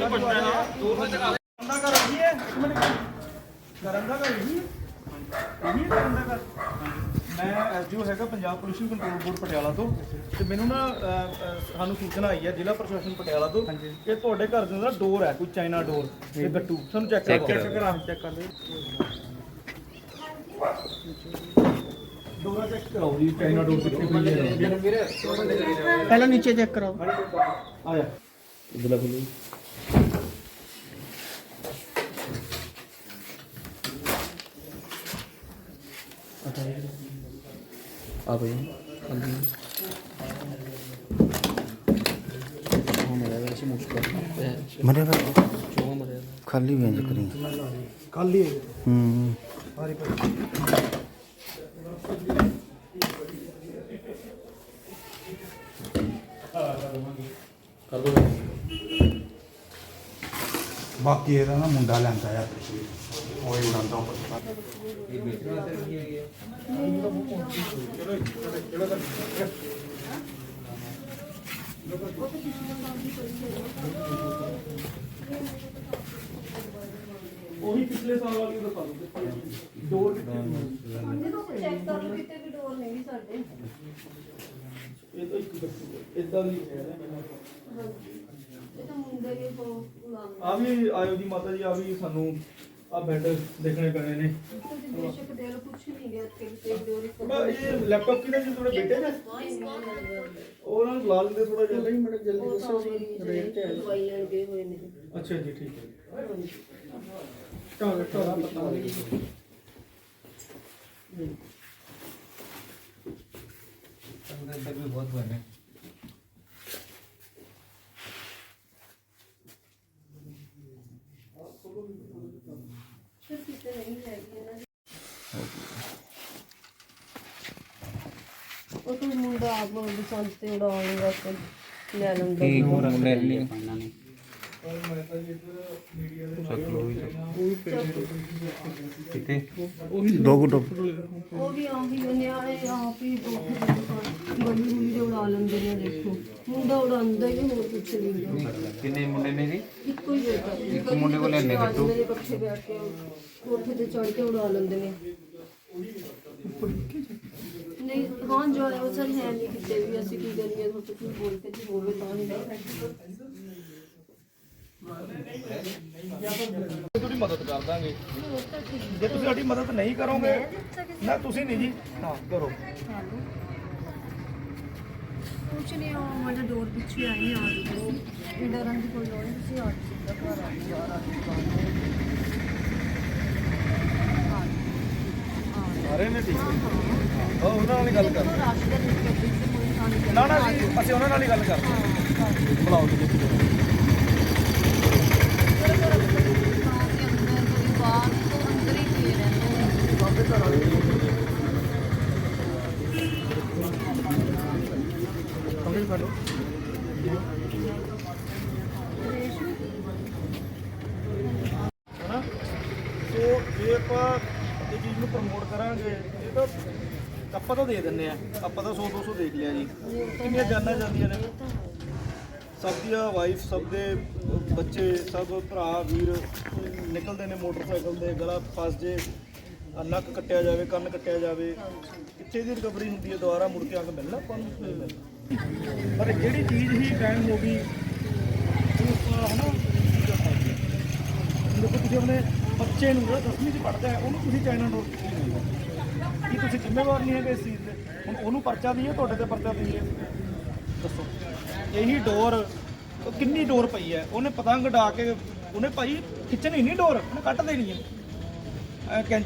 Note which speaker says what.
Speaker 1: ਮੈਨੂੰ ਪੁੱਛਣਾ ਦੋ ਮਿੰਟ ਕਰ
Speaker 2: ਕਰਨ ਦਾ ਘਰ ਇਹੀ ਹੈ ਇੱਕ ਮਿੰਟ ਕਰਨ ਦਾ ਘਰ ਇਹੀ ਹੈ ਇਹੀ ਹੈ ਕਰਨ ਦਾ ਘਰ ਮੈਂ ਐਸਡੀਓ ਹੈਗਾ Punjab pollution control board Patiala ਤੋਂ ਤੇ ਮੈਨੂੰ ਨਾ ਅਹ, ਅਹ, ਸਾਨੂੰ ਸੂਚਨਾ ਆਈ ਹੈ ਜ਼ਿਲ੍ਹਾ ਪ੍ਰਸ਼ਾਸਨ ਪਟਿਆਲਾ ਤੋਂ ਕਿ ਤੁਹਾਡੇ ਘਰ ਦੇ ਅੰਦਰ ਡੋਰ ਹੈ ਕੋਈ ਚਾਈਨਾ ਡੋਰ ਤੇ ਗੱਟੂ ਸਾਨੂੰ ਚੈੱਕ ਕਰੋ। ਚੈੱਕ ਕਰਾ ਚੈੱਕ ਕਰ ਲਿਓ। ਡੋਰਾ ਚੈੱਕ ਕਰਾਓ ਜੀ ਚਾਈਨਾ ਡੋਰ ਕਿੱਥੇ ਪਈ ਹੈ।
Speaker 3: ਪਹਿਲਾਂ ਨੀਚੇ ਚੈੱਕ ਕਰਾਓ।
Speaker 2: ਆ ਜਾ
Speaker 4: ਆ ਬਈ ਖਾਲੀ ਉਹ ਮੇਰਾ ਵੈਸੇ ਮੁਸ਼ਕਲ
Speaker 5: ਮਰੇ ਵਾ
Speaker 4: ਚੋਂ ਮਰਿਆ
Speaker 5: ਖਾਲੀ ਵੇਂਜ ਕਰੀ
Speaker 2: ਖਾਲੀ ਹੈ।
Speaker 5: ਹੂੰ।
Speaker 2: ਸਾਰੀ ਪਈ
Speaker 4: ਕਰ ਦੋ।
Speaker 6: ਬਾਕੀ ਇਹਦਾ ਨਾ ਮੁੰਡਾ ਲੈਂਦਾ ਆ ਉਹ ਹੀ ਉਡਾਉਂਦਾ ਉੱਪਰ
Speaker 2: ਉਹੀ ਪਿਛਲੇ ਸਾਲ ਵਾਲੀ ਦਿਖਾ ਦਿਓ। ਡੋਰ ਕਿੱਥੇ ਹੈ?
Speaker 7: ਚੈੱਕ ਕਰ ਲਓ ਕਿਤੇ ਵੀ ਡੋਰ ਨਹੀਂ ਸਾਡੇ।
Speaker 2: ਇਹ ਤਾਂ ਇੱਕ ਦੱਸੋ ਇਦਾਂ ਦੀ ਹੈ
Speaker 7: ਇਹ ਤਾਂ ਮੁੰਡੇ ਦੇ ਬਹੁਤ ਉਲਾਮ
Speaker 2: ਆ ਵੀ ਆਇਓ ਜੀ ਮਾਤਾ ਜੀ ਆ ਵੀ ਸਾਨੂੰ ਆ ਬੈੱਡ ਦੇਖਣੇ ਪੈਣੇ ਨੇ।
Speaker 7: ਬੇਸ਼ੱਕ ਦੇ ਲਓ ਕੁਛ ਨਹੀਂ ਗਿਆ ਤੇ
Speaker 2: ਇਹ ਲੈਪਟਾਪ ਕਿਹਨੇ ਜੀ ਤੁਹਾਡੇ ਬੇਟੇ ਨੇ? ਉਹ ਉਹਨਾਂ ਨੂੰ ਬੁਲਾ ਲੈਂਦੇ ਥੋੜਾ ਜਿਹਾ।
Speaker 3: ਨਹੀਂ ਮੜਾ ਜਲਦੀ ਦੱਸੋ ਰੇਟ ਤੇ
Speaker 7: ਜਿਹੜੀ ਦਵਾਈ ਲੈਣ ਗਏ ਹੋਏ ਨੇ
Speaker 2: ਅੱਛਾ ਜੀ ਠੀਕ ਹੈ।
Speaker 3: ਟਾਲ ਟਾਲ ਪਤਾ ਨਹੀਂ
Speaker 7: ਫਿਰ ਕਿਤੇ ਨਹੀਂ ਹੈਗੀ ਇਹਨਾਂ ਉਹ ਕੋਈ ਮੁੰਡਾ ਆਪ ਬਸੰਤ ਤੇ ਉਡਾਉਣ ਵਾਸਤੇ ਲੈ ਲੈਂਦਾ।
Speaker 4: ਕੀ ਮੁੰਡੇ ਨਹੀਂ
Speaker 2: ਔਰ
Speaker 4: ਕਿਤੇ
Speaker 5: ਦੋ ਗੁੱਟੋ
Speaker 7: ਉਹ ਵੀ ਆਹੀ ਨਿਆਣੇ ਆਪ ਹੀ ਬੜੀ ਦੇ ਉਡਾ ਲੈਂਦੇ ਨੇ ਦੇਖੋ। ਮੁੰਡਾ ਉਡਾਉਂਦਾ ਹੀ ਹੋਰ ਕੁਛ ਨਹੀਂ।
Speaker 4: ਕਿੰਨੇ ਮੁੰਡੇ ਨੇ ਜੀ?
Speaker 7: ਇੱਕੋ ਹੀ ਬੇਟਾ
Speaker 4: ਇੱਕ ਮੁੰਡੇ ਕੋਲ ਇੰਨੇ ਗੱਟੂ?
Speaker 7: ਮੇਰੇ ਇਕੱਠੇ ਬੈਠ ਕੇ ਕੋਠੇ ਤੇ ਚੜ ਕੇ ਉਡਾ ਲੈਂਦੇ ਨੇ। ਨਹੀਂ ਹਾਂ ਜੋ ਹੈ ਉਹ ਸਰ ਹੈ ਨਹੀਂ ਕਿਤੇ ਵੀ ਅਸੀਂ ਕੀ ਕਰੀਏ? ਬੋਲ ਕੇ ਜੀ ਹੋਵੇ ਤਾਂ ਨਹੀਂ।
Speaker 2: ਤੁਹਾਡੀ ਮਦਦ ਕਰ ਦਾਂਗੇ। ਜੇ ਤੁਸੀਂ ਸਾਡੀ ਮਦਦ ਨਹੀਂ ਕਰੋਗੇ ਨਾ ਤੁਸੀਂ ਨਹੀਂ ਜੀ ਹਾਂ ਕਰੋ।
Speaker 7: ਕੁਛ ਨਹੀਂ ਉਹ ਵਾਲਾ ਡੋਰ ਪਿੱਛੇ ਆਈ ਆ ਗਈ ਇਹ ਡਰਨ ਦੀ ਕੋਈ ਲੋੜ ਨਹੀਂ ਤੁਸੀਂ ਆ ਸਿੱਧਾ ਘਰ ਆ ਕੇ ਬਾਹਰ ਆ ਕੇ
Speaker 2: ਸਾਰੇ ਨੇ ਠੀਕ ਉਹਨਾਂ ਨਾਲ ਹੀ ਗੱਲ ਕਰ। ਅਸੀਂ ਉਹਨਾਂ ਨਾਲ ਹੀ ਗੱਲ ਕਰਦੇ ਹਾਂ। ਬੁਲਾਓ ਜੀ ਕੰਪਲੀਟ ਕਰ ਹਨਾ? ਸੋ, ਜੇ ਆਪਾਂ ਇਹ ਚੀਜ਼ ਨੂੰ ਪ੍ਰਮੋਟ ਕਰਾਂਗੇ, ਇਹ ਤਾਂ ਆਪਾਂ ਤਾਂ ਦੇ ਦਿੰਨੇ ਆ। ਆਪਾਂ ਤਾਂ 100 200 ਦੇਖ ਲਿਆ ਜੀ। ਕਿੰਨੀਆਂ ਜਾਨਾਂ ਜਾਂਦੀਆਂ ਨੇ? ਸਭ ਦੀਆਂ ਵਾਈਫ ਸਭ ਦੇ ਬੱਚੇ, ਸਭ ਭਰਾ, ਵੀਰ ਨਿਕਲਦੇ ਨੇ ਮੋਟਰਸਾਈਕਲ ਦੇ ਗਲਾ ਫਸ ਜੇ ਨੱਕ ਕੱਟਿਆ ਜਾਵੇ, ਕੰਨ ਕੱਟਿਆ ਜਾਵੇ। ਕਿੱਥੇ ਦੀ ਰਿਕਵਰੀ ਹੁੰਦੀ ਹੈ? ਦੁਬਾਰਾ ਮੁੜ ਕੇ ਅੰਗ ਮਿਲਣਾ ਆਪਾਂ ਨੂੰ? ਨਹੀਂ ਪਰ ਜਿਹੜੀ ਚੀਜ਼ ਹੀ ਟਾਈਮ ਹੋ ਗਈ ਉਹ ਆਪਾਂ ਹਨਾ ਦੇਖੋ ਤੁਸੀਂ ਆਪਣੇ ਬੱਚੇ ਨੂੰ, ਜਿਹੜਾ 10ਵੀਂ ਚ ਪੜ੍ਹਦਾ ਹੈ, ਉਹਨੂੰ ਤੁਸੀਂ ਚਾਈਨਾ ਡੋਰ ਕੀ ਤੁਸੀਂ ਜ਼ਿੰਮੇਵਾਰ ਨਹੀਂ ਹੈਗੇ ਇਸ ਚੀਜ਼ ਦੇ ਹੁਣ ਉਹਨੂੰ ਪਰਚਾ ਦਈਏ ਤੁਹਾਡੇ ਤੇ ਪਰਚਾ ਦਈਏ ਦੱਸੋ। ਇਹੀ ਡੋਰ ਕਿੰਨੀ ਡੋਰ ਪਈ ਹੈ? ਉਹਨੇ ਪਤੰਗ ਡਾ ਕੇ, ਉਹਨੇ ਭਾਈ ਖਿੱਚਣੀ ਨਹੀਂ ਡੋਰ, ਉਹਨੇ ਕੱਟ ਦੇਣੀ ਹੈ। ਐ ਕੈਂਚੀ